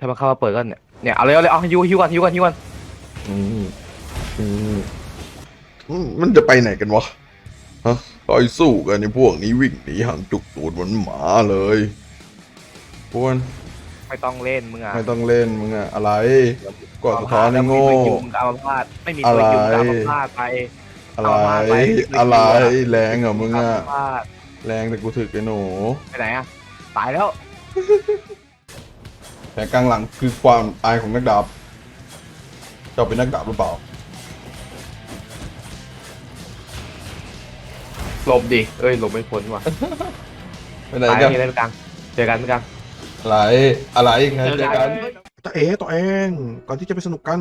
ถ้ามันเข้ามาเปิดก็เนี่ยเนี่ยเอาเลยเอาเลยเอาฮิวฮิวก่อนฮิวก่อนฮิวก่อนอืมอืมอืมมันจะไปไหนกันวะฮะต่อยสู้กันในพวกนี้วิ่งหนีห่างจุกตูดเหมือนหมาเลยพวนไม่ต้องเล่นมึงอะไม่ต้องเล่นมึงอะอะไรกดสะท้อนไอ้โง่ ไม่มีตัวยิงมึงก็เอามาพลาดไม่มีตัวยิงมึงก็เอามาพลาดไป อะไรเอามาไปอะไรแรงเหรอมึงเอาอะมาพลาดแรงแต่กูถึกไอ้หนูไปไหนอะตายแล้ว แต่กลางหลังคือความอายของนักดาบเจ้าเป็นนักดาบหรือเปล่า หลบดิ เอ้ยหลบไม่พ้นว่ะไปไหนตายกันนี่เล่นกลางเจอกันกลางอะไร อะไรไงเจอกัน ตาเอ๋ตัวเอง ก่อนที่จะไปสนุกกัน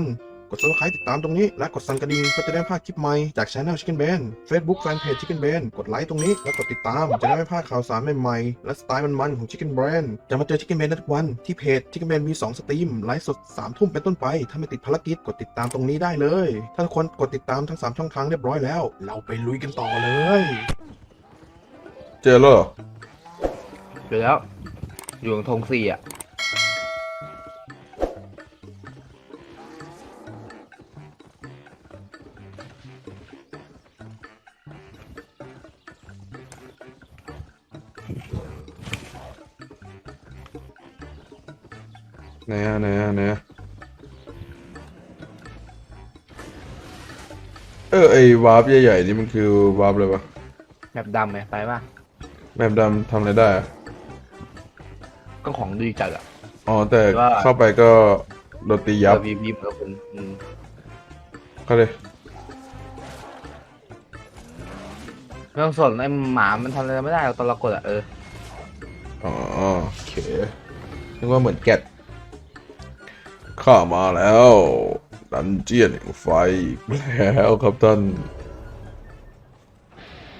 กด subscribe ติดตามตรงนี้ และกดสั่นกระดิ่งเพื่อจะได้ไม่พลาดคลิปใหม่จากช anel Chicken Band Facebook Fanpage Chicken Band กดไลค์ตรงนี้ แล้วกดติดตามจะได้ไม่พลาดข่าวสารใหม่ๆและสไตล์มันๆของ Chicken Band จะมาเจอ Chicken Band ได้ทุกวันที่เพจ Chicken Band มี 2 สตรีมไลฟ์สด3ทุ่มเป็นต้นไป ถ้าไม่ติดภารกิจกดติดตามตรงนี้ได้เลย ถ้าทุกคนกดติดตามทั้ง 3 ช่องทางเรียบร้อยแล้ว เราไปลุยกันต่อเลย เจอแล้วเหรอเจอแล้วอยู่ตรงธงสี่อะ เออไอวาร์ปใหญ่ๆนี่มันคือวาร์ปอะไรวะแบบดำไหมไปป่ะแมปดำทำอะไรได้อะก็ของดีจัดอะ อ๋อแต่ว่า เข้าไปก็โดนตียับเออพีพีมกับคุณอืมเข้าเลยไม่ต้องสนไอ้หมามันทำอะไรไม่ได้หรอกตอนเรากดอะเอออ๋อโอเคนึกว่าเหมือนแกะข้ามาแล้ว ดันเจียนแห่งไฟอีกแล้วครับท่าน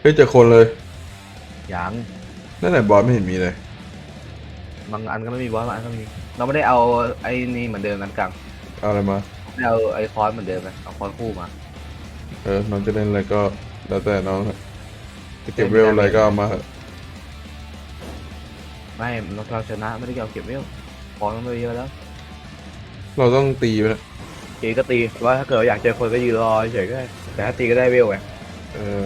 เฮ้ยเจอคนเลยยังนั่นไหนบอสไม่เห็นมีเลยบางอันก็ไม่มีบอสบางอันก็มีเราไม่ได้เอาไอ้นี่เหมือนเดิมนั้นกลางเอาอะไรมาไม่ได้เอาไอ้คอนเหมือนเดิมนะเอาคอนคู่มา เออน้องจะเล่นอะไรก็แล้วแต่น้องเถอะจะเก็บเวลอะไรก็เอามาเถอะไม่เราเราชนะไม่ได้เอาเก็บไว้คอนมันไม่เยอะแล้ว เราต้องตีไปนะ ตีก็ตีว่าถ้าเกิดอยากเจอคนก็ยืนรอเฉยๆก็ได้แต่ถ้าตีก็ได้เวลไงเออ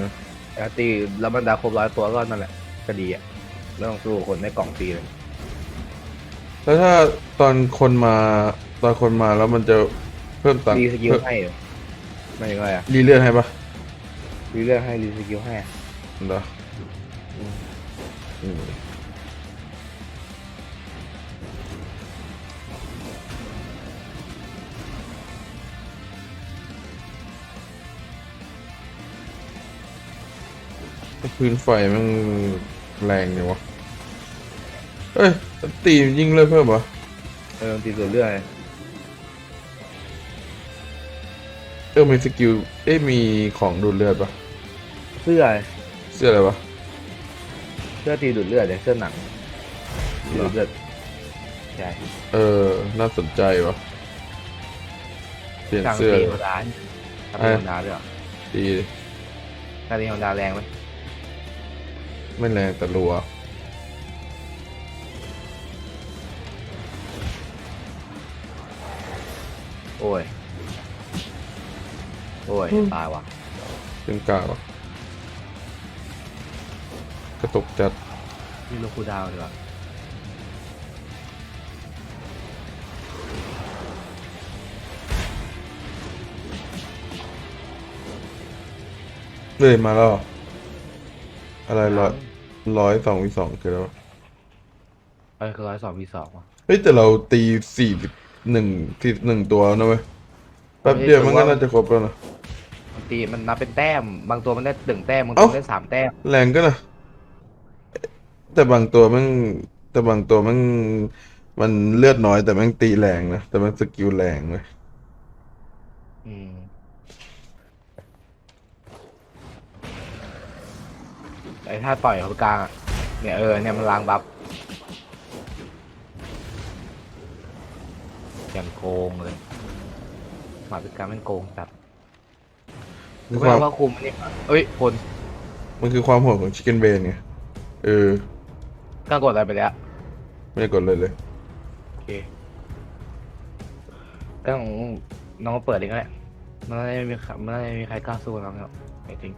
แต่ถ้าตีแล้วมันดาครบร้อยตัวก็นั่นแหละก็ดีอะไม่ต้องสู้กับคนในกล่องตีเลยแล้วถ้าตอนคนมาตอนคนมาแล้วมันจะเพิ่มตังค์รีสกิลเพิ่มให้เหรอไม่ใช่อะรีเลื่อนให้ปะรีเรื่องให้รีสกิลให้เหรออืม พื้นไฟมันแรงเนี่ยวะ เอ้ยตียิงเลยเพิ่มเหรอเออตีส่วนเรื่องเออมีสกิลเอ้ยมีของดูดเลือดปะเสื้อเสื้ออะไรวะเสื้อตีดูดเลือดเนี่ยเสื้อหนังดูดเลือดใช่เออ น่าสนใจวะเปลี่ยนกลางเสื้อตีธรรมดาถ้าเป็นธรรมดาด้วยเหรอดีดิถ้าตีธรรมดาแรงไหม ไม่แรงแต่รัว โอ้ย โอ้ยตายว่ะเป็นกาวะกระตุกจัดนี่ลูกคูลดาวน์ดีกว่าเลยมาแล้วเหรอ อะไรร้อยร้อยสองวิสองคือแล้วะเออคือร้อยสองวีสองว่ะเฮ้ยแต่เราตีสี่หนึ่งที่หนึ่งตัวนะเว้ยแป๊บเดียวมันก็น่าจะครบแล้วนะมันตีมันนับเป็นแต้ม บางตัวมันได้ตึงแต้ม บางตัวเอ้า ได้สามแต้ม แรงก็นะแต่บางตัวมันแต่บางตัวมันมันเลือดน้อยแต่มันตีแรงนะแต่มันสกิลแรงเลยอืม อ้ท่าต่อยเขากลางอะเนี่ยเออเนี่ยมันล้างบัฟอย่างโกงเลยหมาพิการมันโกงจัดคือไม่ความรู้ว่าคุมนี่เอ้ยคนมันคือความโหดของชิคเก้นเบนไงเออกล้ากดอะไรไปแล้วไม่ได้กดเลยเลย โอเคก็ของน้องมาเปิดเองก็แหละมันไม่มีใครมันไม่มีใครกล้าสู้น้องหรอกจริง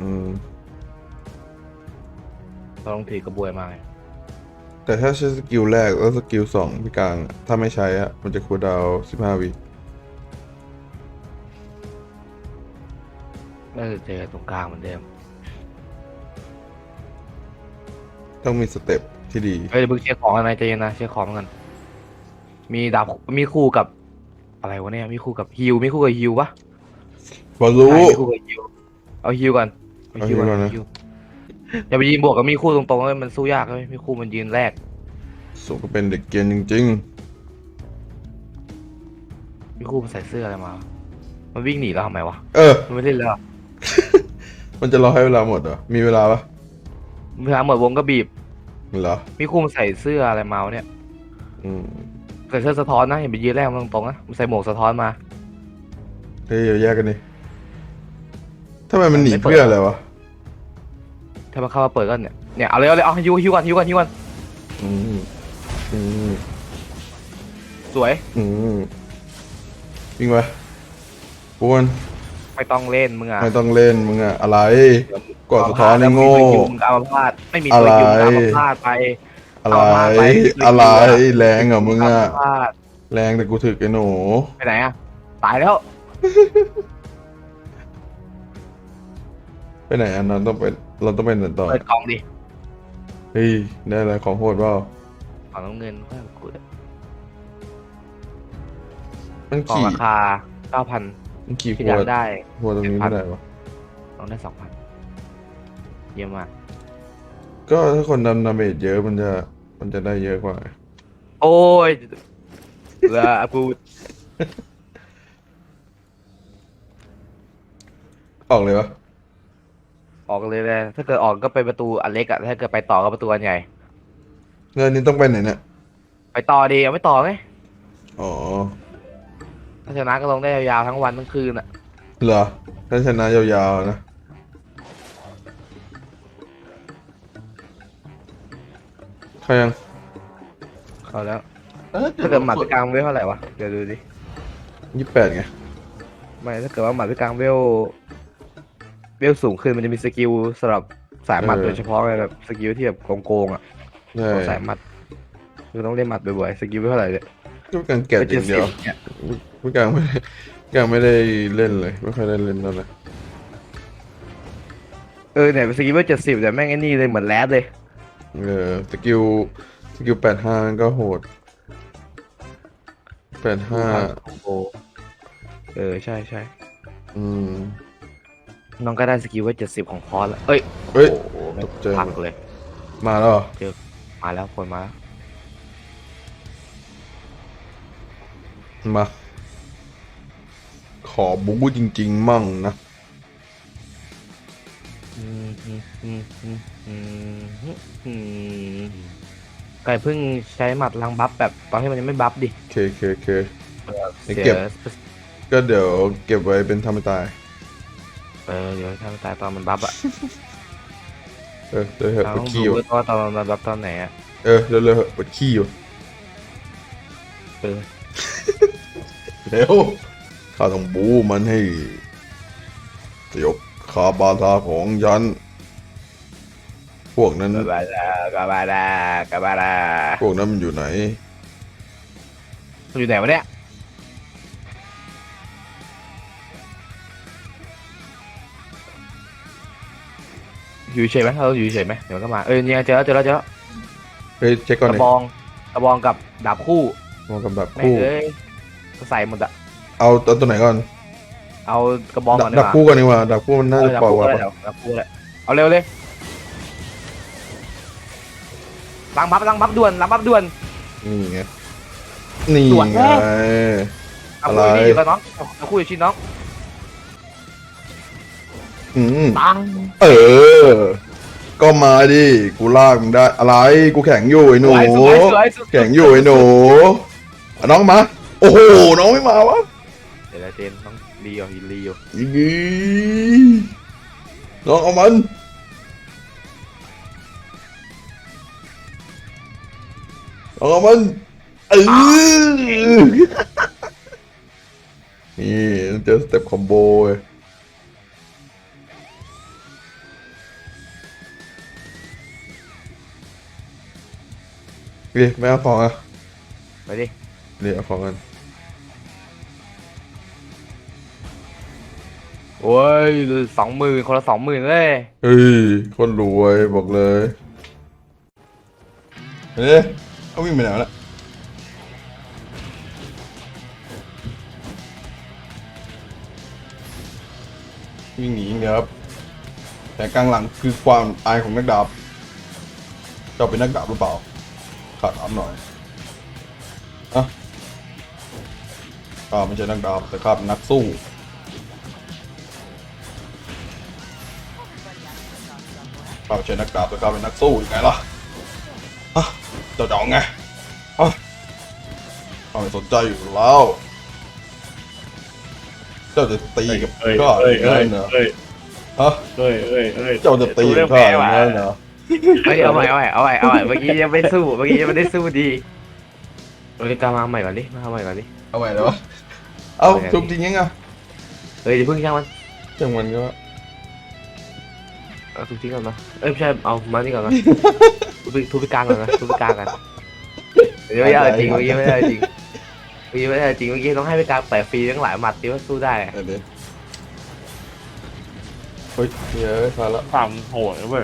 อืมๆ เราต้องถือกระบวยมาไงแต่ถ้าใช้สกิลแรกแล้วสกิลสองพี่กลางอะถ้าไม่ใช้อะมันจะคูลดาวสิบห้าวิน่าจะเจอตรงกลางเหมือนเดิมต้องมีสเต็ปที่ดี เฮ้ยเดี๋ยวเพิ่งเช็คของกันนะใจเย็นนะเช็คของกันมีดาบมีคู่กับ อะไรวะเนี่ยมีคู่กับฮิวมีคู่กับฮิวปะบอลรู้ ใช่มีคู่กับฮิวเอาฮิวก่อนเอาฮิวก่อนเอาฮิวก่อนนะ ฮิว อย่าไปยืนบวกกับมีคู่ตรงๆเลยมันสู้ยากเลยมีคู่มันยืนแรกสมก็เป็นเด็กเกรียนจริง มีคู่มันใส่เสื้ออะไรมา มันวิ่งหนีเราทำไมวะๆ เออ มันไม่เล่นแล้วมันจะรอให้เวลาหมดเหรอ มีเวลาปะเวลาหมดวงก็บีบ เหรอ มีคู่มันใส่เสื้ออะไรมาวะเนี่ยอืมใส่เสื้อสะท้อนนะเห็นไปยืนแรกมันตรงๆนะมันใส่หมวกสะท้อนมา เฮ้ยเดี๋ยวแยกกันดิทำไมมันหนีเพื่ออะไรวะ ถ้ามันเข้ามาเปิดก็เนี่ยเนี่ยเอาเลยเอาเลยเอาฮิวฮิวก่อนฮิวก่อนฮิวก่อนอืมอืมสวยอืมวิ่งไปปวนไม่ต้องเล่นมึงอะไม่ต้องเล่นมึงอะอะไรกดสะท้อนในโง่ไม่มีตัวยิมึงก็เอามาพลาดไม่มีตัวยิงมึงก็เอามาพลาดไปอะไรเอามาไปอะไรแรงเหรอมึงเอาอะมาพลาดแรงแต่กูถึกไอ้หนูไปไหนอะตายแล้วไปไหนอันนั้นต้องไป เราต้องไปไหนต่อ เปิดกล่องดิเฮ้ย ได้อะไรของโหดเปล่ากล่องน้ำเงินเพื่อนกูมันกล่องขี่ราคาเก้าพันมันขี่ที่หัอวยากได้หัวตรงนี้ไม่ได้ปะต้องได้สองพันเยี่ยมมาก ก็ถ้าคนดำดาเมจเยอะมันจะมันจะได้เยอะกว่า โอ้ยเหลาพูดออกเลยวะ ออกเลยเลยถ้าเกิดออกก็ไปประตูอันเล็กอะถ้าเกิดไปต่อก็ประตูอันใหญ่ เงินนี้ต้องไปไหนเนี่ยไปต่อดีเอาไม่ต่อไงอ๋อถ้าชนะก็ลงได้ยาวๆทั้งวันทั้งคืนอะเหรอถ้าชนะยาวๆนะใครยังเอาแล้ว ถ้าเกิดหมัดไปกลางเวลเท่าไหร่วะเดี๋ยวดูดิยี่สิบแปดไงไม่ถ้าเกิดว่าหมัดไปกลางเวลเวลสูงขึ้นมันจะมีสกิลสำหรับสายหมัดโดยเฉพาะไงแบบสกิลที่แบบโกงๆอะใช่ของสายหมัดคือต้องเล่นหมัดบ่อยๆสกิลเท่าไหร่เนี่ยก็การแกะอย่างเดียวเนี่ยพี่กลางไม่ได้พี่กลางไม่ได้เล่นเลย ไม่ค่อยได้เล่นแล้วนะเออเนี่ยสกิลเวลเจ็ดสิบแต่แม่งไอ้นี่เลยเหมือนแรดเลย เออสกิลสกิลแปดห้าก็โหดแปดห้า โอ้โหเออ ใช่ใช่อืม น้องก็ได้สกิลเวลเจ็ดสิบของพอสแล้วเอ้ยเฮ้ย โอ้โหแม่งตกใจ พักเลย มาแล้วเหรอมาแล้วคนมาแล้วมา ขอบู๊จริง ๆ มั่งนะ อืมอืมอืมอืมอืมอืมไก่เพิ่งใช้หมัดลังบัฟแบบตอนที่มันยังไม่บัฟดิเคเคเคเสียเก็บ ก็เดี๋ยวเก็บไว้เป็นธรรมตาย เออเดี๋ยวถ้ามันตายตอนมันบัฟอะเออเดี๋ยวเหอะเราปวต้ดองขี้ดูอยู่ว่าตอนมันบัฟตอนไหนอะเออเร็วๆเหอะปวดขี้อยู่เออเร็วข้าต้องบู๊มันให้สยบคาบาทาของฉันพวกนั้นกาบาดากาบาดากาบาดาพวกนั้นมันอยู่ไหนมันอยู่ไหนวะเนี่ย อยู่เฉยไหมเราอยู่เฉยไหมเดี๋ยวมันก็มาเออเนี่ยเจอแล้วเจอแล้วเจอแล้วเฮ้ยเช็คก่อนกเลยระบองกระบองกับดาบคู่มองกับแบบแม่งคู่ เอ้ยใส่หมดอะเอาเอาตัวไหนก่อนเอากระบองก่อนดีดักบว่าคู่กันดีกว่าดับคู่มันน่าจะเออปล่อยกว่าดับคู่ดับคู่เลยเอาเร็วเลยล้างบัฟล้างบัฟด่วนล้างบัฟด่วน นี่ไงนี่ด่วนไง แน่ เอาอะไรคุยนี่อยู่กับน้องเอาคุยกับชิ้นน้อง อืมตังเออ ก็มาดิ กูลากมึงได้ อะไร กูแข็งอยู่ไอ้หนู สวยสวยสวยแข็งอยู่ไอ้หนูเอาน้องมา โอ้โห น้องไม่มาวะเดี๋ยวนะเจนต้องรีอยู่รีอยู่อีน้องเอามัน น้องเอามันเออนี่เจอสเต็ปคอมโบเว้ย เรียไม่เอาของอะไปดิ เรียเอาของกันโอ้ยสองหมื่นคนละสองหมื่นเลยเฮ้ยคนรวยบอกเลยเฮ้ยเอาวิ่งไปไหนวะเนี่ยวิ่งหนีอย่างเดียวครับ แต่กลางหลังคือความอายของนักดาบเจ้าเป็นนักดาบหรือเปล่า ขาดถามหน่อยอะข้าไม่ใช่นักดาบแต่ข้าเป็นนักสู้ข้าไม่ใช่นักดาบแต่ข้าเป็นนักสู้ยังไงล่ะฮะเจ้าจะเอาไงฮะข้าไม่สนใจอยู่แล้วเจ้าจะตีกับเอ้ยข้าอเอ้ยย่างเอ้นั้ยนเหรอเอ้ยฮะเอ้ยเอ้ยเอ้ยเจ้าจะตีกับข้าอย่างนั้นเหรอ เฮ้ยเอาใหม่เอาใหม่เอาใหม่เอาใหม่เมื่อกี้ยังไม่สู้เมื่อกี้ยังไม่ได้สู้ดีเฮ้ยกลับมาใหม่ก่อนดิมาใหม่ก่อนดิ เอาใหม่เลยวะเอาทุบจริงยังอะเฮ้ยเดี๋ยวเพิ่งช่างมันจังมันก็เอาทุบทิ้งก่อนมาเอ้ยไม่ใช่เอามานี่ก่อนนะทุบไปทุบไปกลางก่อนนะทุบไปกลางกันเดี๋ยวไม่ได้จริงเมื่อกี้ไม่ได้จริงเมื่อกี้ไม่ได้จริงเมื่อกี้ต้องให้ไปกลางแต่ฟรีทั้งหลายหมัดที่ว่าสู้ได้ เดี๋ยวเฮ้ยเดี๋ยวพาละ ความโหดเว้ย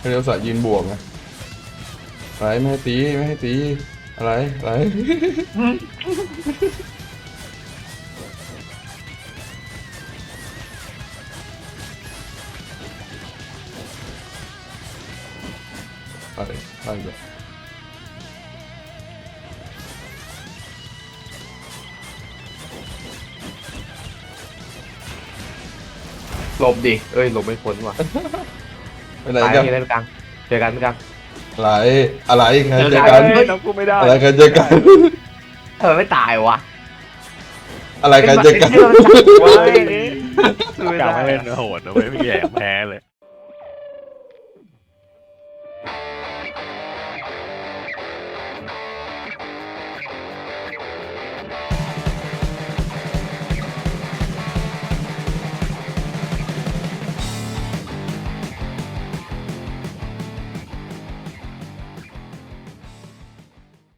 เลี้ยวสายยืนบวกไงอะไรไม่ให้ตีไม่ให้ตีอะไรอะไรอะไรอะไรหลบดิ เอ้ยหลบไม่พ้นว่ะ ไปไหนตายกันที่ไหนไปกลางเจอกันไปกลางอะไรอะไรใครเจอเจอกักันนเฮ้ยน้องกูไม่ได้อะไรใครเจอกันทำไมไม่ตายวะอะไรใครเจอกันเฮ้ยว้ายสู้ไม่กลับได้มาเล่นโหดนะเว้ยพี่แย่แพ้เลย